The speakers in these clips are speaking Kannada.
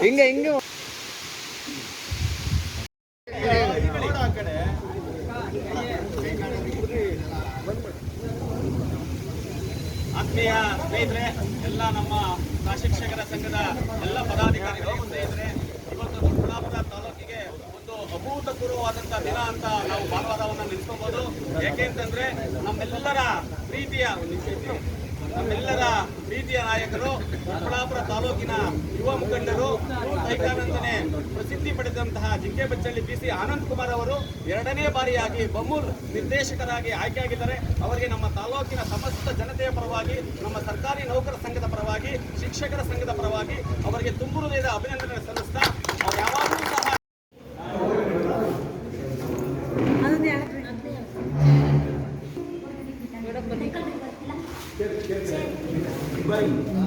ಹಿಂಗೆ ಹಿಂಗೆ. ಆತ್ಮೀಯ ಸ್ನೇಹಿತರೆ, ಎಲ್ಲ ನಮ್ಮ ಶಿಕ್ಷಕರ ಸಂಘದ ಎಲ್ಲ ಪದಾಧಿಕಾರಿಗಳು ಸ್ನೇಹಿತರೆ ಇವತ್ತು ದೊಡ್ಡಬಳ್ಳಾಪುರ ತಾಲೂಕಿಗೆ ಒಂದು ಅಭೂತಪೂರ್ವವಾದಂತಹ ದಿನ ಅಂತ ನಾವು ಭಾನುವಾರವನ್ನ ಯಾಕೆ ಅಂತಂದ್ರೆ, ನಮ್ಮೆಲ್ಲರ ಪ್ರೀತಿಯ, ನಮ್ಮೆಲ್ಲರ ಪ್ರೀತಿಯ ನಾಯಕರು ಚಿಕ್ಕಬಳ್ಳಾಪುರ ತಾಲೂಕಿನ ಯುವ ಮುಖಂಡರು ಸೈಕಾನಂದನೆ ಪ್ರಸಿದ್ಧಿ ಪಡೆದಂತಹ ಜಿಂಕೆ ಬಚ್ಚಳ್ಳಿ ಪಿ ಸಿ ಆನಂದ್ ಕುಮಾರ್ ಅವರು ಎರಡನೇ ಬಾರಿಯಾಗಿ ಬಮೂಲ್ ನಿರ್ದೇಶಕರಾಗಿ ಆಯ್ಕೆಯಾಗಿದ್ದಾರೆ ಅವರಿಗೆ ನಮ್ಮ ತಾಲೂಕಿನ ಸಮಸ್ತ ಜನತೆಯ ಪರವಾಗಿ, ನಮ್ಮ ಸರ್ಕಾರಿ ನೌಕರ ಸಂಘದ ಪರವಾಗಿ, ಶಿಕ್ಷಕರ ಸಂಘದ ಪರವಾಗಿ ಅವರಿಗೆ ತುಂಬು ಹೃದಯದ ಅಭಿನಂದನೆ ಸಲ್ಲಿಸ್ತಾ faith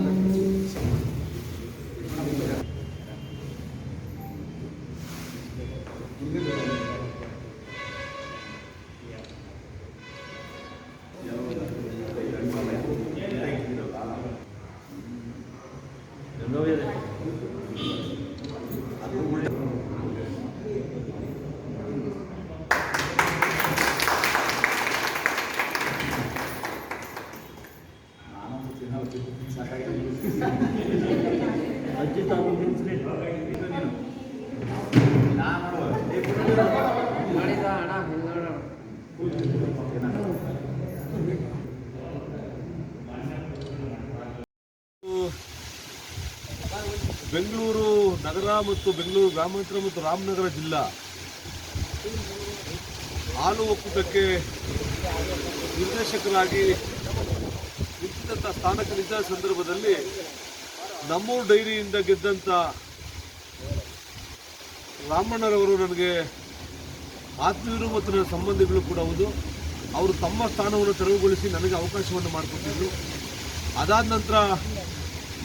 ಬೆಂಗಳೂರು ನಗರ ಮತ್ತು ಬೆಂಗಳೂರು ಗ್ರಾಮಾಂತರ ಮತ್ತು ರಾಮನಗರ ಜಿಲ್ಲಾ. ಹಾಲು ಒಕ್ಕೂಟಕ್ಕೆ ನಿರ್ದೇಶಕರಾಗಿ ನಿಂತಿದ್ದಂಥ ಸ್ಥಾನಕ್ಕೆ ನಿಂತ ಸಂದರ್ಭದಲ್ಲಿ ನಮ್ಮೂರು ಡೈರಿಯಿಂದ ಗೆದ್ದಂಥ ರಾಮಣ್ಣರವರು ನನಗೆ ಆತ್ಮೀಯರು ಮತ್ತು ನನ್ನ ಸಂಬಂಧಿಗಳು ಕೂಡ ಹೌದು. ಅವರು ತಮ್ಮ ಸ್ಥಾನವನ್ನು ತೆರವುಗೊಳಿಸಿ ನನಗೆ ಅವಕಾಶವನ್ನು ಮಾಡಿಕೊಟ್ಟಿದ್ರು. ಅದಾದ ನಂತರ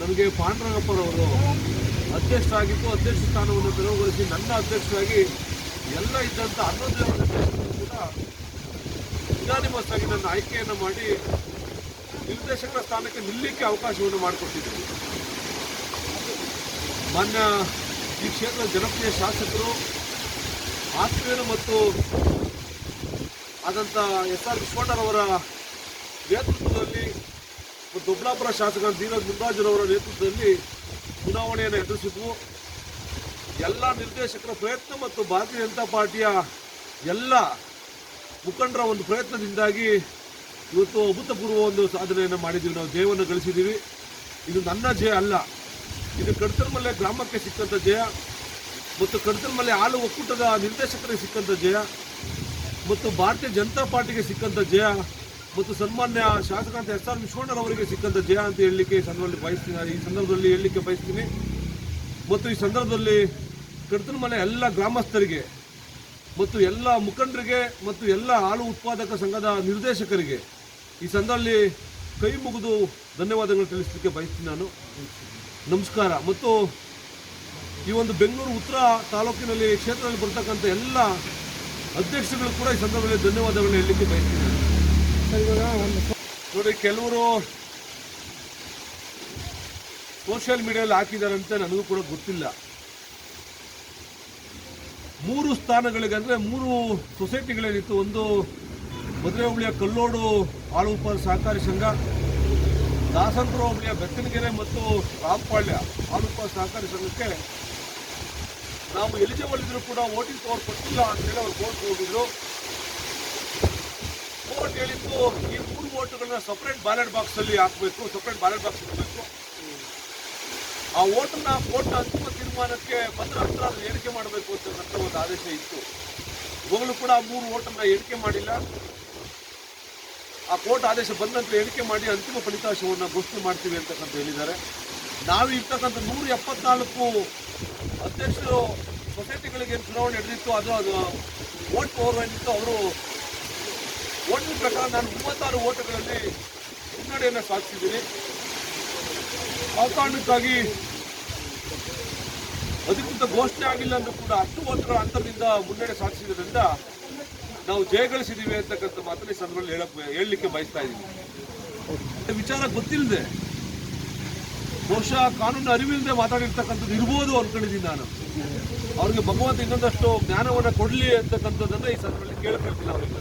ನನಗೆ ಪಾಂಡುರಂಗಪ್ಪರವರು ಅಧ್ಯಕ್ಷರಾಗಿದ್ದು, ಅಧ್ಯಕ್ಷ ಸ್ಥಾನವನ್ನು ತೆರವುಗೊಳಿಸಿ ನನ್ನ ಅಧ್ಯಕ್ಷರಾಗಿ ಎಲ್ಲ ಇದ್ದಂಥ ಹನ್ನೊಂದು ಕೂಡ ಯುನಾನಿಮಸ್ ಆಗಿ ನನ್ನ ಆಯ್ಕೆಯನ್ನು ಮಾಡಿ ನಿರ್ದೇಶಕರ ಸ್ಥಾನಕ್ಕೆ ನಿಲ್ಲಕ್ಕೆ ಅವಕಾಶವನ್ನು ಮಾಡಿಕೊಟ್ಟಿದ್ದರು. ಮಾನ್ಯ ಈ ಕ್ಷೇತ್ರದ ಜನಪ್ರಿಯ ಶಾಸಕರು ಆತ್ಮೀಯರು ಮತ್ತು ಆದಂಥ ಎಸ್ ಆರ್ ವಿಶ್ವಣ್ಣರವರ ನೇತೃತ್ವದಲ್ಲಿ ಮತ್ತು ದೊಡ್ಡಾಪುರ ಶಾಸಕ ಧೀರಜ್ ಮುಂದಾಜುರವರ ನೇತೃತ್ವದಲ್ಲಿ ಚುನಾವಣೆಯನ್ನು ಎದುರಿಸಿದ್ವು. ಎಲ್ಲ ನಿರ್ದೇಶಕರ ಪ್ರಯತ್ನ ಮತ್ತು ಭಾರತೀಯ ಜನತಾ ಪಾರ್ಟಿಯ ಎಲ್ಲ ಮುಖಂಡರ ಒಂದು ಪ್ರಯತ್ನದಿಂದಾಗಿ ಇವತ್ತು ಅಭೂತಪೂರ್ವ ಒಂದು ಸಾಧನೆಯನ್ನು ಮಾಡಿದ್ದೀವಿ. ನಾವು ಜಯವನ್ನು ಗಳಿಸಿದ್ದೀವಿ. ಇದು ನನ್ನ ಜಯ ಅಲ್ಲ. ಇದು ಕಡ್ತರ್ಮಲ್ಲೇ ಗ್ರಾಮಕ್ಕೆ ಸಿಕ್ಕಂಥ ಜಯ. ಮತ್ತು ಕಡತಲ್ಮಲೆ ಹಾಲು ಒಕ್ಕೂಟದ ನಿರ್ದೇಶಕರಿಗೆ ಸಿಕ್ಕಂಥ ಜಯ, ಮತ್ತು ಭಾರತೀಯ ಜನತಾ ಪಾರ್ಟಿಗೆ ಸಿಕ್ಕಂಥ ಜಯ, ಮತ್ತು ಸನ್ಮಾನ್ಯ ಶಾಸಕಾಂತ ಎಸ್ ಆರ್ ವಿಶ್ವಣ್ಣರವರಿಗೆ ಸಿಕ್ಕಂಥ ಜಯ ಅಂತ ಹೇಳಲಿಕ್ಕೆ ಈ ಸಂದರ್ಭದಲ್ಲಿ ಬಯಸ್ತೀನಿ. ಈ ಸಂದರ್ಭದಲ್ಲಿ ಹೇಳಲಿಕ್ಕೆ ಬಯಸ್ತೀನಿ. ಮತ್ತು ಈ ಸಂದರ್ಭದಲ್ಲಿ ಕಡತಲ್ಮಲೆ ಎಲ್ಲ ಗ್ರಾಮಸ್ಥರಿಗೆ, ಮತ್ತು ಎಲ್ಲ ಮುಖಂಡರಿಗೆ, ಮತ್ತು ಎಲ್ಲ ಹಾಲು ಉತ್ಪಾದಕ ಸಂಘದ ನಿರ್ದೇಶಕರಿಗೆ ಈ ಸಂದರ್ಭದಲ್ಲಿ ಕೈ ಮುಗಿದು ಧನ್ಯವಾದಗಳು ತಿಳಿಸಲಿಕ್ಕೆ ಬಯಸ್ತೀನಿ ನಾನು. ನಮಸ್ಕಾರ. ಮತ್ತು ಈ ಒಂದು ಬೆಂಗಳೂರು ಉತ್ತರ ತಾಲೂಕಿನಲ್ಲಿ ಕ್ಷೇತ್ರದಲ್ಲಿ ಬರ್ತಕ್ಕಂಥ ಎಲ್ಲ ಅಧ್ಯಕ್ಷರುಗಳು ಕೂಡ ಈ ಸಂದರ್ಭದಲ್ಲಿ ಧನ್ಯವಾದಗಳನ್ನ ಹೇಳಲಿಕ್ಕೆ ಬಯಸ್ತೀನಿ. ನೋಡಿ ಕೆಲವರು ಸೋಷಿಯಲ್ ಮೀಡಿಯಲ್ಲಿ ಹಾಕಿದಾರಂತೆ ನನಗೂ ಕೂಡ ಗೊತ್ತಿಲ್ಲ. ಮೂರು ಸ್ಥಾನಗಳಿಗೆ ಅಂದರೆ ಮೂರು ಸೊಸೈಟಿಗಳೇನಿತ್ತು. ಒಂದು ಮದುವೆ ಹೋಬಳಿಯ ಕಲ್ಲೋಡು ಹಾಲು ಉತ್ಪಾದನೆ ಸಹಕಾರಿ ಸಂಘ ದಾಸನಪುರ ಹೋಬಳಿಯ ಬೆತ್ತನಗೆರೆ ಮತ್ತು ರಾಮಪಾಳ್ಯ ಹಾಲು ಉತ್ಪಾದನೆ ಸಹಕಾರಿ ಸಂಘಕ್ಕೆ ನಾವು ಎಲಿಜಿಬಲ್ ಇದ್ರು ಕೂಡ ವೋಟಿಂಗ್ ಪವರ್ ಕೊಟ್ಟಿಲ್ಲ ಅಂತೇಳಿ ಅವ್ರು ಕೋರ್ಟ್ ಹೋಗಿದ್ರು ಕೋರ್ಟ್ ಹೇಳಿದ್ದು ಈ ಮೂರು ಓಟುಗಳನ್ನ ಸಪ್ರೇಟ್ ಬ್ಯಾಲೆಟ್ ಬಾಕ್ಸ್ ಅಲ್ಲಿ ಹಾಕಬೇಕು ಸಪ್ರೇಟ್ ಬ್ಯಾಲೆಟ್ ಬಾಕ್ಸ್ ಇಡಬೇಕು. ಆ ಓಟನ್ನ ಕೋರ್ಟ್ ಅಂತಿಮ ತೀರ್ಮಾನಕ್ಕೆ ಬಂದ ನಂತರ ಅದನ್ನ ಎಣಿಕೆ ಮಾಡಬೇಕು ಅಂತ ಒಂದು ಆದೇಶ ಇತ್ತು. ಇವಾಗಲೂ ಕೂಡ ಆ ಮೂರು ಓಟನ್ನ ಎಣಿಕೆ ಮಾಡಿಲ್ಲ. ಆ ಕೋರ್ಟ್ ಆದೇಶ ಬಂದ ನಂತರ ಎಣಿಕೆ ಮಾಡಿ ಅಂತಿಮ ಫಲಿತಾಂಶವನ್ನು ಘೋಷಣೆ ಮಾಡ್ತೀವಿ ಅಂತಕ್ಕಂಥ ಹೇಳಿದ್ದಾರೆ. ನಾವು ಇರ್ತಕ್ಕಂಥ ನೂರ ಎಪ್ಪತ್ನಾಲ್ಕು ಅಧ್ಯಕ್ಷರು ಸೊಸೈಟಿಗಳಿಗೆ ಚುನಾವಣೆ ನಡೆದಿತ್ತು, ಅದು ಅದು ಓಟ್ ಏನಿತ್ತು ಅವರು ಓಟಿನ ಪ್ರಕಾರ ನಾನು ಮೂವತ್ತಾರು ಓಟುಗಳಲ್ಲಿ ಮುನ್ನಡೆಯನ್ನು ಸಾಧಿಸಿದ್ದೀನಿ. ಆ ಕಾರಣಕ್ಕಾಗಿ ಅದಕ್ಕಿಂತ ಘೋಷಣೆ ಆಗಿಲ್ಲ ಅಂದ್ರೂ ಕೂಡ ಹತ್ತು ಓಟುಗಳ ಅಂತರದಿಂದ ಮುನ್ನಡೆ ಸಾಧಿಸಿದ್ರಿಂದ ನಾವು ಜಯಗಳಿಸಿದ್ದೀವಿ ಅಂತಕ್ಕಂಥ ಮಾತ್ರ ಈ ಸಂದರ್ಭದಲ್ಲಿ ಹೇಳಕ್ಕೆ ಹೇಳಲಿಕ್ಕೆ ಬಯಸ್ತಾ ಇದ್ದೀನಿ. ವಿಚಾರ ಗೊತ್ತಿಲ್ಲದೆ ಬಹುಶಃ ಕಾನೂನು ಅರಿವಿಲ್ಲದೆ ಮಾತಾಡಿರ್ತಕ್ಕಂಥದ್ದು ಇರ್ಬೋದು ಅನ್ಕೊಂಡಿದ್ದೀನಿ ನಾನು. ಅವ್ರಿಗೆ ಭಗವಂತ ಇನ್ನೊಂದಷ್ಟು ಜ್ಞಾನವನ್ನು ಕೊಡಲಿ ಅಂತಕ್ಕಂಥದ್ದನ್ನ ಈ ಸಂದರ್ಭದಲ್ಲಿ ಕೇಳ್ಕೊಳ್ತೀನಿ ಅವರಿಂದ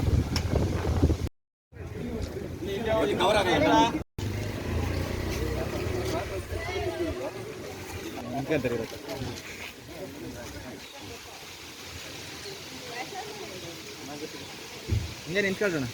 ಹಿಂಗೆ ನಿಂತ್ಕೊಳ್ರಣ